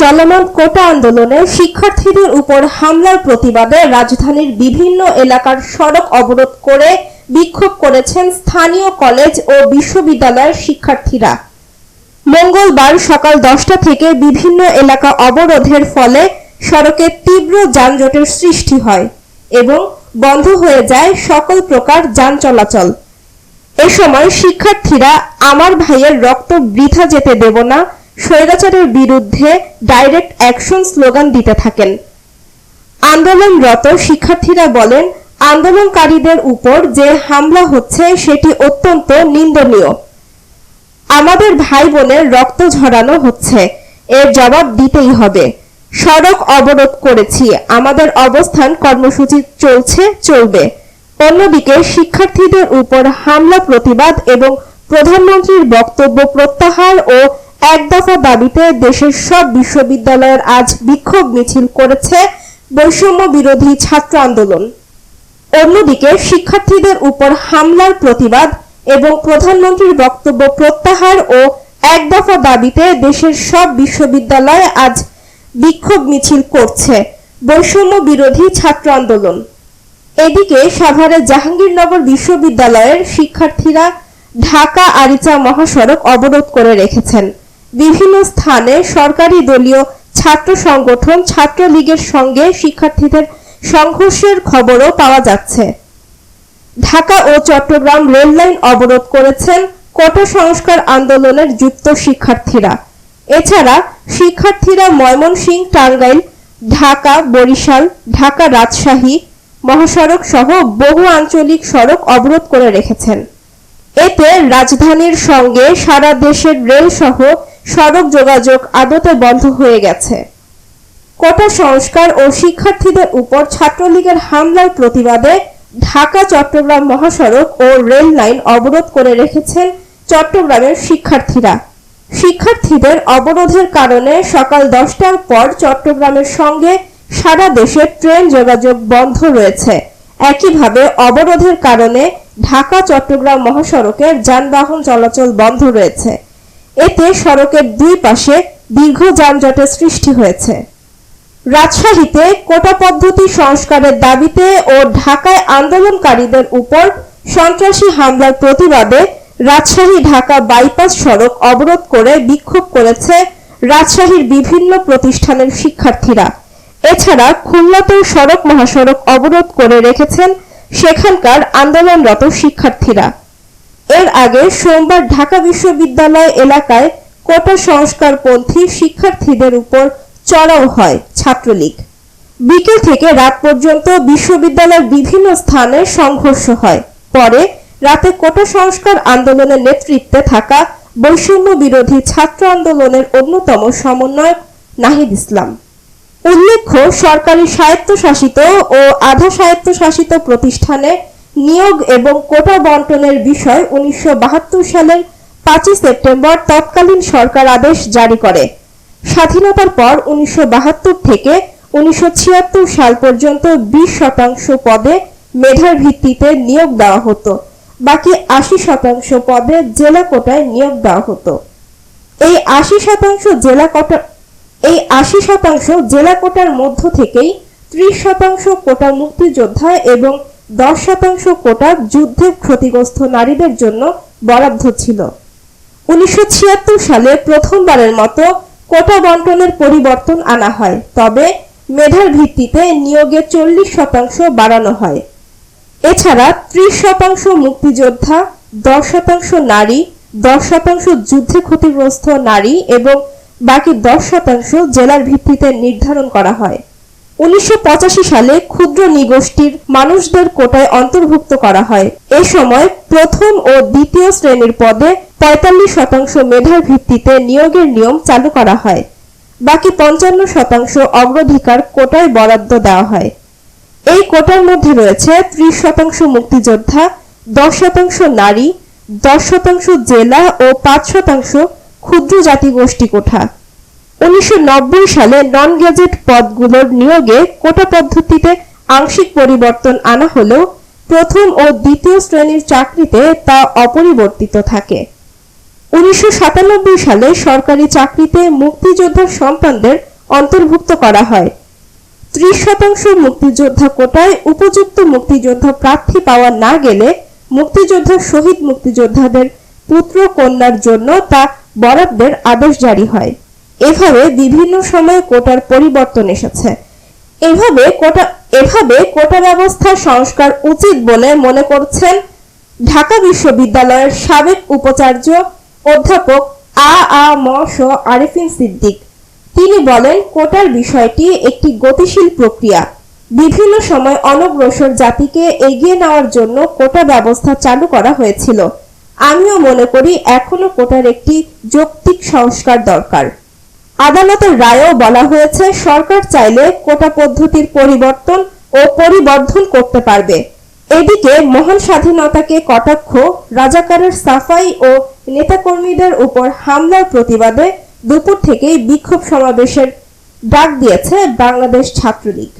চলমান কোটা আন্দোলনে শিক্ষার্থীদের উপর হামলার প্রতিবাদে রাজধানীর বিভিন্ন এলাকার সড়ক অবরোধ করে বিক্ষোভ করেছেন স্থানীয় কলেজ ও বিশ্ববিদ্যালয়ের শিক্ষার্থীরা। মঙ্গলবার সকাল দশটা থেকে বিভিন্ন এলাকা অবরোধের ফলে সড়কে তীব্র যানজটের সৃষ্টি হয় এবং বন্ধ হয়ে যায় সকল প্রকার যান চলাচল। এ সময় শিক্ষার্থীরা, আমার ভাইয়ের রক্ত বৃথা যেতে দেব না স্বৈরাচারের বিরুদ্ধে ডাইরেক্ট অ্যাকশন স্লোগান দিতে থাকেন। আন্দোলনরত শিক্ষার্থীরা বলেন, আন্দোলনকারীদের উপর যে হামলা হচ্ছে সেটি অত্যন্ত নিন্দনীয়। আমাদের ভাই বোনের রক্ত ঝরানো হচ্ছে, এর জবাব দিতেই হবে। সড়ক অবরোধ করেছি, আমাদের অবস্থান কর্মসূচি চলছে, চলবে। অন্যদিকে শিক্ষার্থীদের উপর হামলা প্রতিবাদ এবং প্রধানমন্ত্রীর বক্তব্য প্রত্যাহার ও এক দফা দাবিতে দেশের সব বিশ্ববিদ্যালয়ের আজ বিক্ষোভ মিছিল করেছে বৈষম্য বিরোধী ছাত্র আন্দোলন। অন্যদিকে শিক্ষার্থীদের উপর হামলার প্রতিবাদ এবং প্রধানমন্ত্রীর বক্তব্য প্রত্যাহার ও এক দফা দাবিতে দেশের সব বিশ্ববিদ্যালয়ে আজ বিক্ষোভ মিছিল করছে বৈষম্য বিরোধী ছাত্র আন্দোলন। এদিকে সাভারের জাহাঙ্গীরনগর বিশ্ববিদ্যালয়ের শিক্ষার্থীরা ঢাকা আরিচা মহাসড়ক অবরোধ করে রেখেছেন। বিভিন্ন স্থানে সরকারি দলীয় ছাত্র সংগঠন, ছাত্রলীগের সঙ্গে শিক্ষার্থীদের সংঘর্ষের খবরও পাওয়া যাচ্ছে। ঢাকা ও চট্টগ্রাম রেল লাইন অবরোধ করেছেন কোটা সংস্কার আন্দোলনের যুক্ত শিক্ষার্থীরা। এছাড়া শিক্ষার্থীরা ময়মনসিংহ, টাঙ্গাইল, ঢাকা, বরিশাল, ঢাকা রাজশাহী, মহাসড়ক সহ বহু আঞ্চলিক সড়ক অবরোধ করে রেখেছেন। এতে রাজধানীর সঙ্গে সারা দেশের রেল সহ সড়ক যোগাযোগ আদতে বন্ধ হয়ে গেছে। কোটা সংস্কার ও শিক্ষার্থীদের উপর ছাত্রলীগের হামলার প্রতিবাদে ঢাকা, চট্টগ্রাম মহাসড়ক ও রেল লাইন অবরোধ করে রেখেছেন চট্টগ্রামের শিক্ষার্থীরা। শিক্ষার্থীদের অবরোধের কারণে সকাল দশটার পর চট্টগ্রামের সঙ্গে সারা দেশে ট্রেন যোগাযোগ বন্ধ রয়েছে। একইভাবে অবরোধের কারণে ঢাকা, চট্টগ্রাম মহাসড়কের যানবাহন চলাচল বন্ধ রয়েছে। এতে সড়কের দুই পাশে দীর্ঘ যানজটের সৃষ্টি হয়েছে। রাজশাহীতে কোটা পদ্ধতি সংস্কারের দাবিতে ও ঢাকায় আন্দোলনকারীদের উপর সন্ত্রাসী হামলার প্রতিবাদে রাজশাহী ঢাকা বাইপাস সড়ক অবরোধ করে বিক্ষোভ করেছে রাজশাহীর বিভিন্ন প্রতিষ্ঠানের শিক্ষার্থীরা। এছাড়া খুলনাতেও সড়ক মহাসড়ক অবরোধ করে রেখেছেন সেখানকার আন্দোলনরত শিক্ষার্থীরা। এর আগে সোমবার ঢাকা বিশ্ববিদ্যালয় এলাকায় কোটা সংস্কারপন্থী শিক্ষার্থীদের উপর চড়াও হয় ছাত্রলীগ। বিকেল থেকে রাত পর্যন্ত বিশ্ববিদ্যালয়ের বিভিন্ন স্থানে সংঘর্ষ হয়। পরে রাতে কোটা সংস্কার আন্দোলনের নেতৃত্বে থাকা বৈষম্য বিরোধী ছাত্র আন্দোলনের অন্যতম সমন্বয়ক নাহিদ ইসলাম। উল্লেখ্য, সরকারি স্বায়ত্তশাসিত ও আধা স্বায়ত্তশাসিত প্রতিষ্ঠানে নিয়োগ এবং কোটা বন্টনের বিষয় উনিশশো সালের পাঁচই সেপ্টেম্বর তৎকালীন সরকার আদেশ জারি করে। স্বাধীনতার পর উনিশশো থেকে উনিশশো সাল পর্যন্ত বিশ শতাংশ পদে মেধার ভিত্তিতে নিয়োগ দেওয়া হতো। বাকি আশি শতাংশ পদে জেলা কোটায় নিয়োগ দেওয়া হতো। এই আশি শতাংশ জেলা কোটা, এই আশি শতাংশ জেলা কোটার মধ্য থেকেই ত্রিশ শতাংশ কোটা মুক্তিযোদ্ধা এবং দশ শতাংশ কোটা যুদ্ধে ক্ষতিগ্রস্ত নারীদের জন্য বরাদ্দ ছিল। উনিশশো ছিয়াত্তর সালে প্রথমবারের মতো কোটা বন্টনের পরিবর্তন আনা হয়, তবে মেধার ভিত্তিতে নিয়োগে চল্লিশ শতাংশ বাড়ানো হয়। এছাড়া ত্রিশ শতাংশ মুক্তিযোদ্ধা, দশ শতাংশ নারী, দশ শতাংশ যুদ্ধে ক্ষতিগ্রস্ত নারী এবং বাকি দশ শতাংশ জেলার ভিত্তিতে নির্ধারণ করা হয়। উনিশশো পঁচাশি সালে ক্ষুদ্র নিগোষ্ঠীর মানুষদের কোটায় অন্তর্ভুক্ত করা হয়। এ সময় প্রথম ও দ্বিতীয় শ্রেণির পদে পঁয়তাল্লিশ শতাংশ মেধার ভিত্তিতে নিয়োগের নিয়ম চালু করা হয়। বাকি পঞ্চান্ন শতাংশ অগ্রাধিকার কোটায় বরাদ্দ দেওয়া হয়। এই কোটার মধ্যে রয়েছে ত্রিশ শতাংশ মুক্তিযোদ্ধা, দশ শতাংশ নারী, দশ শতাংশ জেলা ও পাঁচ শতাংশ ক্ষুদ্র জাতিগোষ্ঠী কোঠা। উনিশশো নব্বই সালে নন গেজেট পদগুলোর নিয়োগে কোটা পদ্ধতিতে আংশিক পরিবর্তন আনা হলেও প্রথম ও দ্বিতীয় শ্রেণির চাকরিতে তা অপরিবর্তিত থাকে। উনিশশো সাতানব্বই সালে সরকারি চাকরিতে মুক্তিযোদ্ধার সন্তানদের অন্তর্ভুক্ত করা হয়। ত্রিশ শতাংশ মুক্তিযোদ্ধা কোটায় উপযুক্ত মুক্তিযোদ্ধা প্রার্থী পাওয়া না গেলে মুক্তিযোদ্ধা শহীদ মুক্তিযোদ্ধাদের পুত্র কন্যার জন্য তা বরাদ্দের আদেশ জারি হয়। এভাবে বিভিন্ন সময়ে কোটার পরিবর্তন এসেছে। এভাবে কোটা এভাবে কোটা ব্যবস্থা সংস্কার উচিত বলে মনে করছেন ঢাকা বিশ্ববিদ্যালয়ের সাবেক উপাচার্য অধ্যাপক আ আ ম স আরিফিন সিদ্দিক। তিনি বলেন, কোটার বিষয়টি একটি গতিশীল প্রক্রিয়া। বিভিন্ন সময় অনগ্রসর জাতিকে এগিয়ে নেওয়ার জন্য কোটা ব্যবস্থা চালু করা হয়েছিল। আমিও মনে করি এখনও কোটার একটি যৌক্তিক সংস্কার দরকার। আদালতের রায়েও বলা হয়েছে, সরকার চাইলে কোটা পদ্ধতির পরিবর্তন ও পরিবর্ধন করতে পারবে। এদিকে মহান স্বাধীনতাকে কটাক্ষ, রাজাকারের সাফাই ও নেতাকর্মীদের উপর হামলার প্রতিবাদে দুপুর থেকেই বিক্ষোভ সমাবেশের ডাক দিয়েছে বাংলাদেশ ছাত্রলীগ।